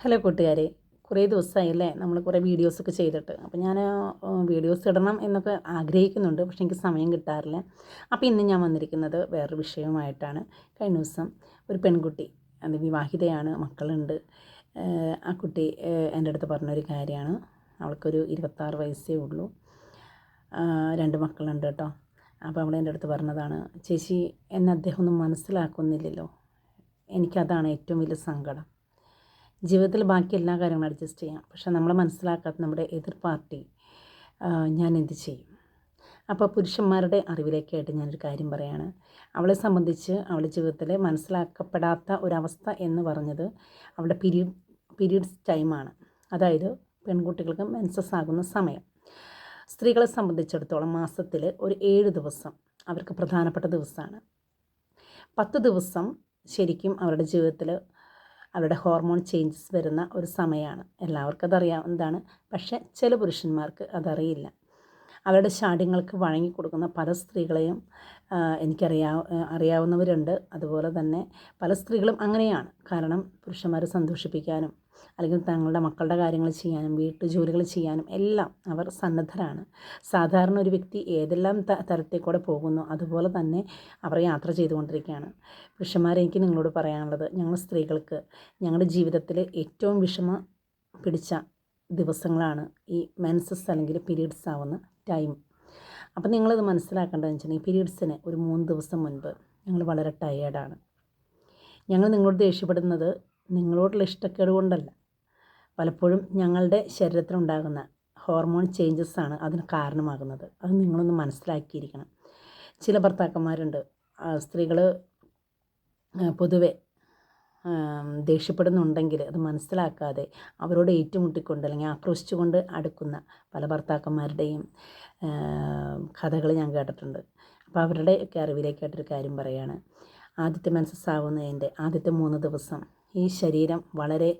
Hello കൂട്ടുകാരെ. കുറേ ദിവസമായില്ലേ നമ്മൾ കുറേ വീഡിയോസൊക്കെ ചെയ്തിട്ട്. അപ്പോൾ ഞാൻ വീഡിയോസ് ഇടണം എന്നൊക്കെ ആഗ്രഹിക്കുന്നുണ്ട്. പക്ഷെ എനിക്ക് സമയം കിട്ടാറില്ല. അപ്പോൾ ഇന്ന് ഞാൻ വന്നിരിക്കുന്നത് വേറൊരു വിഷയവുമായിട്ടാണ്. കഴിഞ്ഞ ദിവസം ഒരു പെൺകുട്ടി അത് വിവാഹിതയാണ് മക്കളുണ്ട്. ആ കുട്ടി എന്റെ അടുത്ത് പറഞ്ഞൊരു കാര്യമാണ്. അവൾക്കൊരു ഇരുപത്താറ് വയസ്സേ ഉള്ളൂ. രണ്ട് മക്കളുണ്ട് കേട്ടോ. അപ്പോൾ അവൾ എന്റെ അടുത്ത് പറഞ്ഞതാണ് ചേച്ചി എന്നെ അദ്ദേഹം ഒന്നും മനസ്സിലാക്കുന്നില്ലല്ലോ. എനിക്കതാണ് ഏറ്റവും വലിയ സങ്കടം. ജീവിതത്തിൽ ബാക്കി എല്ലാ കാര്യങ്ങളും അഡ്ജസ്റ്റ് ചെയ്യാം. പക്ഷേ നമ്മൾ മനസ്സിലാക്കാത്ത നമ്മുടെ എതിർ പാർട്ടി ഞാൻ എന്ത് ചെയ്യും? അപ്പോൾ പുരുഷന്മാരുടെ അറിവിലേക്കായിട്ട് ഞാനൊരു കാര്യം പറയാണ്. അവളെ സംബന്ധിച്ച് അവളുടെ ജീവിതത്തിൽ മനസ്സിലാക്കപ്പെടാത്ത ഒരവസ്ഥ എന്ന് പറഞ്ഞത് അവളുടെ പീരീഡ് പീരീഡ്സ് ടൈമാണ് അതായത് പെൺകുട്ടികൾക്ക് മെൻസസ് ആകുന്ന സമയം. സ്ത്രീകളെ സംബന്ധിച്ചിടത്തോളം മാസത്തിൽ ഒരു ഏഴ് ദിവസം അവർക്ക് പ്രധാനപ്പെട്ട ദിവസമാണ്. പത്ത് ദിവസം ശരിക്കും അവരുടെ ജീവിതത്തിൽ അവരുടെ ഹോർമോൺ ചേഞ്ചസ് വരുന്ന ഒരു സമയമാണ്. എല്ലാവർക്കും അതറിയാവുന്നതാണ് പക്ഷേ ചില പുരുഷന്മാർക്ക് അതറിയില്ല. അവരുടെ ശാഠ്യങ്ങൾക്ക് വഴങ്ങിക്കൊടുക്കുന്ന പല സ്ത്രീകളെയും എനിക്കറിയാ അറിയാവുന്നവരുണ്ട്. അതുപോലെ തന്നെ പല സ്ത്രീകളും അങ്ങനെയാണ്. കാരണം പുരുഷന്മാരെ സന്തോഷിപ്പിക്കാനും അല്ലെങ്കിൽ തങ്ങളുടെ മക്കളുടെ കാര്യങ്ങൾ ചെയ്യാനും വീട്ടു ജോലികൾ ചെയ്യാനും എല്ലാം അവർ സന്നദ്ധരാണ്. സാധാരണ ഒരു വ്യക്തി ഏതെല്ലാം ത തരത്തിൽ കൂടെ പോകുന്നു അതുപോലെ തന്നെ അവർ യാത്ര ചെയ്തുകൊണ്ടിരിക്കുകയാണ്. പുരുഷന്മാരെ എനിക്ക് നിങ്ങളോട് പറയാനുള്ളത് ഞങ്ങൾ സ്ത്രീകൾക്ക് ഞങ്ങളുടെ ജീവിതത്തിൽ ഏറ്റവും വിഷമ പിടിച്ച ദിവസങ്ങളാണ് ഈ മെൻസസ് അല്ലെങ്കിൽ പീരീഡ്സ് ആവുന്ന ടൈം അപ്പോൾ നിങ്ങളിത് മനസ്സിലാക്കേണ്ടതെന്ന് വെച്ചിട്ടുണ്ടെങ്കിൽ പീരീഡ്സിന് ഒരു മൂന്ന് ദിവസം മുൻപ് ഞങ്ങൾ വളരെ ടയേർഡാണ് ഞങ്ങൾ നിങ്ങളോട് ദേഷ്യപ്പെടുന്നത് നിങ്ങളോടുള്ള ഇഷ്ടക്കേട് കൊണ്ടല്ല. പലപ്പോഴും ഞങ്ങളുടെ ശരീരത്തിലുണ്ടാകുന്ന ഹോർമോൺ ചേഞ്ചസ് ആണ് അതിന് കാരണമാകുന്നത്. അത് നിങ്ങളൊന്ന് മനസ്സിലാക്കിയിരിക്കണം. ചില ഭർത്താക്കന്മാരുണ്ട്. സ്ത്രീകൾ പൊതുവെ ദേഷ്യപ്പെടുന്നുണ്ടെങ്കിൽ അത് മനസ്സിലാക്കാതെ അവരോട് ഏറ്റുമുട്ടിക്കൊണ്ട് അല്ലെങ്കിൽ ആക്രോശിച്ചുകൊണ്ട് അടുക്കുന്ന പല ഭർത്താക്കന്മാരുടെയും കഥകൾ ഞാൻ കേട്ടിട്ടുണ്ട്. അപ്പോൾ അവരുടെ ഒക്കെ അറിവിലേക്കായിട്ടൊരു കാര്യം പറയുകയാണ് ആദ്യത്തെ മനസ്സസ്സാവുന്നതിന്റെ ആദ്യത്തെ മൂന്ന് ദിവസം ഈ ശരീരം വളരെ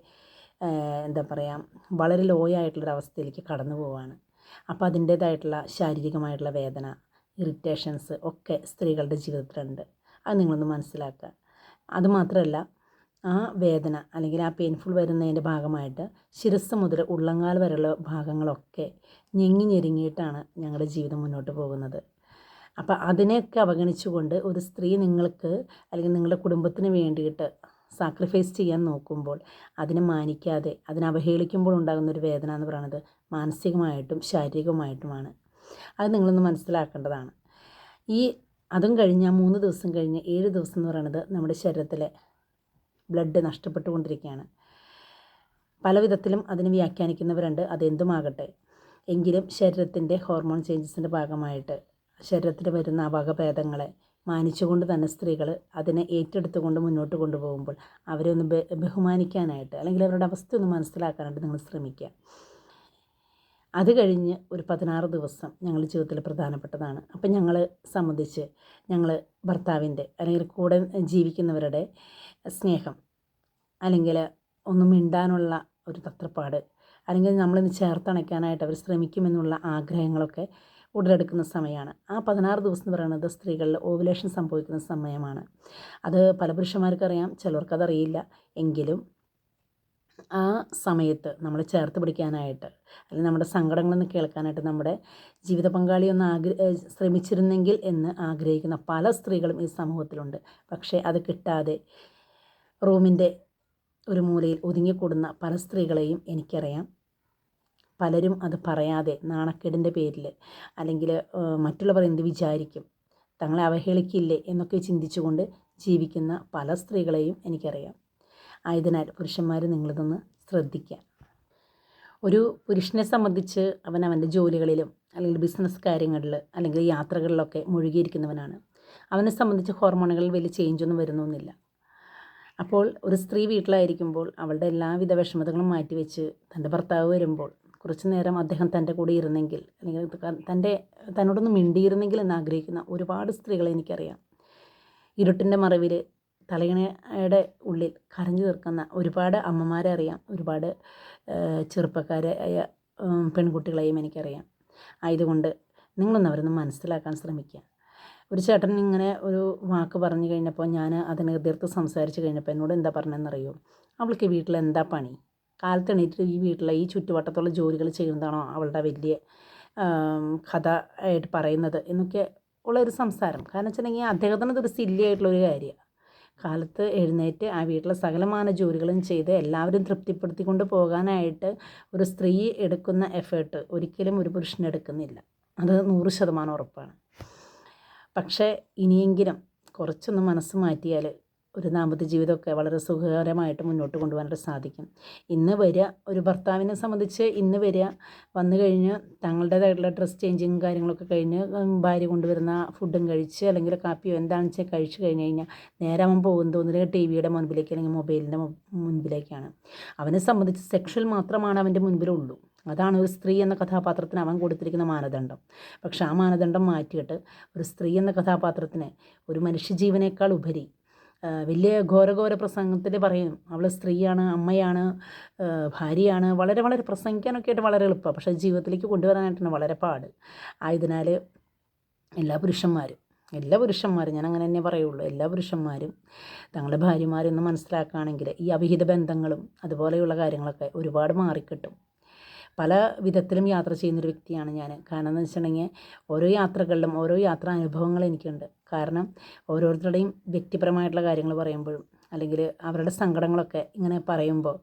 എന്താ പറയുക വളരെ ലോ ആയിട്ടുള്ളൊരു അവസ്ഥയിലേക്ക് കടന്നു പോവുകയാണ് അപ്പോൾ അതിന്റേതായിട്ടുള്ള ശാരീരികമായിട്ടുള്ള വേദന ഇറിറ്റേഷൻസ് ഒക്കെ സ്ത്രീകളുടെ ജീവിതത്തിലുണ്ട്. അത് നിങ്ങളൊന്ന് മനസ്സിലാക്കുക. അതുമാത്രമല്ല ആ വേദന അല്ലെങ്കിൽ ആ പെയിൻഫുൾ വരുന്നതിന്റെ ഭാഗമായിട്ട് ശിരസ് മുതൽ ഉള്ളങ്കാൽ വരെയുള്ള ഭാഗങ്ങളൊക്കെ ഞെങ്ങി ഞെരുങ്ങിയിട്ടാണ് ഞങ്ങളുടെ ജീവിതം മുന്നോട്ട് പോകുന്നത്. അപ്പോൾ അതിനെയൊക്കെ അവഗണിച്ചുകൊണ്ട് ഒരു സ്ത്രീ നിങ്ങൾക്ക് അല്ലെങ്കിൽ നിങ്ങളുടെ കുടുംബത്തിന് വേണ്ടിയിട്ട് സാക്രിഫൈസ് ചെയ്യാൻ നോക്കുമ്പോൾ അതിനെ മാനിക്കാതെ അതിനെ അവഹേളിക്കുമ്പോൾ ഉണ്ടാകുന്ന ഒരു വേദന എന്ന് പറയുന്നത് മാനസികമായിട്ടും ശാരീരികമായിട്ടുമാണ്. അത് നിങ്ങളൊന്ന് മനസ്സിലാക്കേണ്ടതാണ്. ഈ അതും കഴിഞ്ഞ് ആ മൂന്ന് ദിവസം കഴിഞ്ഞ് ഏഴ് ദിവസം എന്ന് പറയുന്നത് നമ്മുടെ ശരീരത്തിലെ ബ്ലഡ് നഷ്ടപ്പെട്ടുകൊണ്ടിരിക്കുകയാണ്. പല വിധത്തിലും അതിന് വ്യാഖ്യാനിക്കുന്നവരുണ്ട്. അതെന്തുമാകട്ടെ? എങ്കിലും ശരീരത്തിന്റെ ഹോർമോൺ ചേഞ്ചസിന്റെ ഭാഗമായിട്ട് ശരീരത്തിൽ വരുന്ന ആ വകഭേദങ്ങളെ മാനിച്ചുകൊണ്ട് തന്നെ സ്ത്രീകൾ അതിനെ ഏറ്റെടുത്തുകൊണ്ട് മുന്നോട്ട് കൊണ്ടുപോകുമ്പോൾ അവരെ ഒന്ന് ബഹുമാനിക്കാനായിട്ട് അല്ലെങ്കിൽ അവരുടെ അവസ്ഥ ഒന്ന് മനസ്സിലാക്കാനായിട്ട് നിങ്ങൾ ശ്രമിക്കുക. അത് കഴിഞ്ഞ് ഒരു പതിനാറ് ദിവസം ഞങ്ങൾ ജീവിതത്തിൽ പ്രധാനപ്പെട്ടതാണ്. അപ്പം ഞങ്ങൾ സംബന്ധിച്ച് ഞങ്ങൾ ഭർത്താവിന്റെ അല്ലെങ്കിൽ കൂടെ ജീവിക്കുന്നവരുടെ സ്നേഹം അല്ലെങ്കിൽ ഒന്ന് മിണ്ടാനുള്ള ഒരു തത്രപ്പാട് അല്ലെങ്കിൽ നമ്മളിന്ന് ചേർത്തണയ്ക്കാനായിട്ട് അവർ ശ്രമിക്കുമെന്നുള്ള ആഗ്രഹങ്ങളൊക്കെ ഉടലെടുക്കുന്ന സമയമാണ്. ആ പതിനാറ് ദിവസം എന്ന് പറയുന്നത് സ്ത്രീകളിൽ ഓവുലേഷൻ സംഭവിക്കുന്ന സമയമാണ്. അത് പല പുരുഷന്മാർക്കറിയാം ചിലർക്കതറിയില്ല എങ്കിലും ആ സമയത്ത് നമ്മൾ ചേർത്ത് പിടിക്കാനായിട്ട് അല്ലെങ്കിൽ നമ്മുടെ സങ്കടങ്ങളൊന്ന് കേൾക്കാനായിട്ട് നമ്മുടെ ജീവിത പങ്കാളി ഒന്ന് ആഗ്ര ശ്രമിച്ചിരുന്നെങ്കിൽ എന്ന് ആഗ്രഹിക്കുന്ന പല സ്ത്രീകളും ഈ സമൂഹത്തിലുണ്ട്. പക്ഷേ അത് കിട്ടാതെ റൂമിന്റെ ഒരു മൂലയിൽ ഒതുങ്ങിക്കൂടുന്ന പല സ്ത്രീകളെയും എനിക്കറിയാം. പലരും അത് പറയാതെ നാണക്കേടിന്റെ പേരിൽ അല്ലെങ്കിൽ മറ്റുള്ളവർ എന്ത് വിചാരിക്കും തങ്ങളെ അവഹേളിക്കില്ലേ എന്നൊക്കെ ചിന്തിച്ചുകൊണ്ട് ജീവിക്കുന്ന പല സ്ത്രീകളെയും എനിക്കറിയാം. ആയതിനാൽ പുരുഷന്മാർ നിങ്ങളിതൊന്ന് ശ്രദ്ധിക്കുക. ഒരു പുരുഷനെ സംബന്ധിച്ച് അവൻ അവന്റെ ജോലികളിലും അല്ലെങ്കിൽ ബിസിനസ് കാര്യങ്ങളിൽ അല്ലെങ്കിൽ യാത്രകളിലൊക്കെ മുഴുകിയിരിക്കുന്നവനാണ്. അവനെ സംബന്ധിച്ച് ഹോർമോണുകളിൽ വലിയ ചേഞ്ചൊന്നും വരുന്നൊന്നുമില്ല. അപ്പോൾ ഒരു സ്ത്രീ വീട്ടിലായിരിക്കുമ്പോൾ അവളുടെ എല്ലാവിധ വിഷമതകളും മാറ്റിവെച്ച് തന്റെ ഭർത്താവ് വരുമ്പോൾ കുറച്ച് നേരം അദ്ദേഹം തന്റെ കൂടെ ഇരുന്നെങ്കിൽ അല്ലെങ്കിൽ തന്റെ തന്നോടൊന്ന് മിണ്ടിയിരുന്നെങ്കിൽ എന്ന് ആഗ്രഹിക്കുന്ന ഒരുപാട് സ്ത്രീകളെ എനിക്കറിയാം. ഇരുട്ടിന്റെ മറവിൽ തലയിണയുടെ ഉള്ളിൽ കരഞ്ഞു തീർക്കുന്ന ഒരുപാട് അമ്മമാരെ അറിയാം. ഒരുപാട് ചെറുപ്പക്കാരെ പെൺകുട്ടികളെയും എനിക്കറിയാം. ആയതുകൊണ്ട് നിങ്ങളൊന്ന് അവരൊന്ന് മനസ്സിലാക്കാൻ ശ്രമിക്കുക. ഒരു ചേട്ടൻ ഇങ്ങനെ ഒരു വാക്ക് പറഞ്ഞു കഴിഞ്ഞപ്പോൾ ഞാൻ അതിനെ എതിർത്ത് സംസാരിച്ച് കഴിഞ്ഞപ്പോൾ എന്നോട് എന്താ പറഞ്ഞതെന്നറിയോ? അവൾക്ക് വീട്ടിൽ എന്താ പണി? കാലത്തെണീറ്റ് ഈ വീട്ടിലെ ഈ ചുറ്റുവട്ടത്തുള്ള ജോലികൾ ചെയ്യുന്നതാണോ അവളുടെ വലിയ കഥ ആയിട്ട് പറയുന്നത് എന്നൊക്കെ ഉള്ളൊരു സംസാരം. കാരണം വെച്ചിട്ടുണ്ടെങ്കിൽ അദ്ദേഹത്തിന് ഇതൊരു സില്ലി ആയിട്ടുള്ളൊരു കാര്യമാണ്. കാലത്ത് എഴുന്നേറ്റ് ആ വീട്ടിലെ സകലമാന ജോലികളും ചെയ്ത് എല്ലാവരും തൃപ്തിപ്പെടുത്തിക്കൊണ്ട് പോകാനായിട്ട് ഒരു സ്ത്രീ എടുക്കുന്ന എഫേർട്ട് ഒരിക്കലും ഒരു പുരുഷൻ എടുക്കുന്നില്ല. അത് നൂറ് ശതമാനം ഉറപ്പാണ്. പക്ഷേ ഇനിയെങ്കിലും കുറച്ചൊന്ന് മനസ്സ് മാറ്റിയാൽ ഒരു ദാമ്പത്യ ജീവിതമൊക്കെ വളരെ സുഖകരമായിട്ട് മുന്നോട്ട് കൊണ്ടുപോകാനായിട്ട് സാധിക്കും. ഇന്ന് വരിക ഒരു ഭർത്താവിനെ സംബന്ധിച്ച് ഇന്ന് വരിക വന്നു കഴിഞ്ഞ് തങ്ങളുടേതായിട്ടുള്ള ഡ്രസ് ചേഞ്ചിങ് കാര്യങ്ങളൊക്കെ കഴിഞ്ഞ് ഭാര്യ കൊണ്ടുവരുന്ന ഫുഡും കഴിച്ച് അല്ലെങ്കിൽ കാപ്പിയോ എന്താണെന്ന് വെച്ചാൽ കഴിച്ച് കഴിഞ്ഞ് കഴിഞ്ഞാൽ നേരെ അവൻ പോകും തോന്നുന്നത് ടി വിയുടെ മുൻപിലേക്ക് അല്ലെങ്കിൽ മൊബൈലിന്റെ മുൻപിലേക്കാണ്. അവനെ സംബന്ധിച്ച് സെക്ഷൽ മാത്രമാണ് അവന്റെ മുൻപിലുള്ളൂ. അതാണ് ഒരു സ്ത്രീ എന്ന കഥാപാത്രത്തിന് അവൻ കൊടുത്തിരിക്കുന്ന മാനദണ്ഡം. പക്ഷെ ആ മാനദണ്ഡം മാറ്റിയിട്ട് ഒരു സ്ത്രീ എന്ന കഥാപാത്രത്തിന് ഒരു മനുഷ്യജീവനേക്കാൾ ഉപരി വലിയ ഘോരഘോര പ്രസംഗത്തിൽ പറയും അവൾ സ്ത്രീയാണ് അമ്മയാണ് ഭാര്യയാണ്. വളരെ വളരെ പ്രസംഗിക്കാനൊക്കെ ആയിട്ട് വളരെ എളുപ്പമാണ്. പക്ഷേ ജീവിതത്തിലേക്ക് കൊണ്ടുവരാനായിട്ടാണ് വളരെ പാട്. ആയതിനാൽ എല്ലാ പുരുഷന്മാരും എല്ലാ പുരുഷന്മാരും ഞാൻ അങ്ങനെ തന്നെ പറയുള്ളൂ എല്ലാ പുരുഷന്മാരും തങ്ങളുടെ ഭാര്യമാരെന്ന് മനസ്സിലാക്കുകയാണെങ്കിൽ ഈ അവിഹിത ബന്ധങ്ങളും അതുപോലെയുള്ള കാര്യങ്ങളൊക്കെ ഒരുപാട് മാറിക്കിട്ടും. പല വിധത്തിലും യാത്ര ചെയ്യുന്നൊരു വ്യക്തിയാണ് ഞാൻ. കാരണം എന്ന് വെച്ചിട്ടുണ്ടെങ്കിൽ ഓരോ യാത്രകളിലും ഓരോ യാത്രാ അനുഭവങ്ങൾ എനിക്കുണ്ട്. കാരണം ഓരോരുത്തരുടെയും വ്യക്തിപരമായിട്ടുള്ള കാര്യങ്ങൾ പറയുമ്പോഴും അല്ലെങ്കിൽ അവരുടെ സങ്കടങ്ങളൊക്കെ ഇങ്ങനെ പറയുമ്പോൾ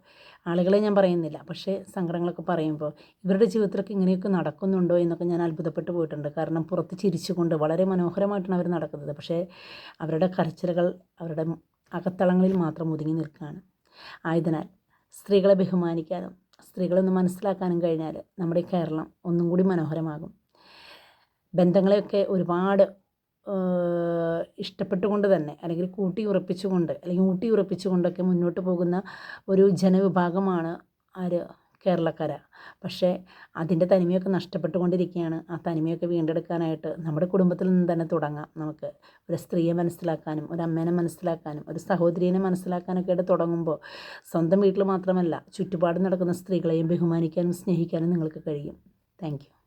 ആളുകളെ ഞാൻ പറയുന്നില്ല. പക്ഷേ സങ്കടങ്ങളൊക്കെ പറയുമ്പോൾ ഇവരുടെ ജീവിതത്തിലൊക്കെ ഇങ്ങനെയൊക്കെ നടക്കുന്നുണ്ടോ എന്നൊക്കെ ഞാൻ അത്ഭുതപ്പെട്ടു പോയിട്ടുണ്ട്. കാരണം പുറത്ത് ചിരിച്ചുകൊണ്ട് വളരെ മനോഹരമായിട്ടാണ് അവർ നടക്കുന്നത്. പക്ഷേ അവരുടെ കരച്ചിലുകൾ അവരുടെ അകത്തളങ്ങളിൽ മാത്രം ഒതുങ്ങി നിൽക്കുകയാണ്. ആയതിനാൽ സ്ത്രീകളെ ബഹുമാനിക്കാനും സ്ത്രീകളൊന്ന് മനസ്സിലാക്കാനും കഴിഞ്ഞാൽ നമ്മുടെ ഈ കേരളം ഒന്നും കൂടി മനോഹരമാകും. ബന്ധങ്ങളെയൊക്കെ ഒരുപാട് ഇഷ്ടപ്പെട്ടുകൊണ്ട് തന്നെ അല്ലെങ്കിൽ കൂട്ടി ഉറപ്പിച്ചുകൊണ്ട് അല്ലെങ്കിൽ ഊട്ടി ഉറപ്പിച്ചുകൊണ്ടൊക്കെ മുന്നോട്ട് പോകുന്ന ഒരു ജനവിഭാഗമാണ് ആര്? കേരളക്കര. പക്ഷേ അതിന്റെ തനിമയൊക്കെ നഷ്ടപ്പെട്ടുകൊണ്ടിരിക്കുകയാണ്. ആ തനിമയൊക്കെ വീണ്ടെടുക്കാനായിട്ട് നമ്മുടെ കുടുംബത്തിൽ നിന്ന് തന്നെ തുടങ്ങാം നമുക്ക്. ഒരു സ്ത്രീയെ മനസ്സിലാക്കാനും ഒരു അമ്മേനെ മനസ്സിലാക്കാനും ഒരു സഹോദരിയെ മനസ്സിലാക്കാനൊക്കെ ആയിട്ട് തുടങ്ങുമ്പോൾ സ്വന്തം വീട്ടിൽ മാത്രമല്ല ചുറ്റുപാട് നടക്കുന്ന സ്ത്രീകളെയും ബഹുമാനിക്കാനും സ്നേഹിക്കാനും നിങ്ങൾക്ക് കഴിയും. താങ്ക്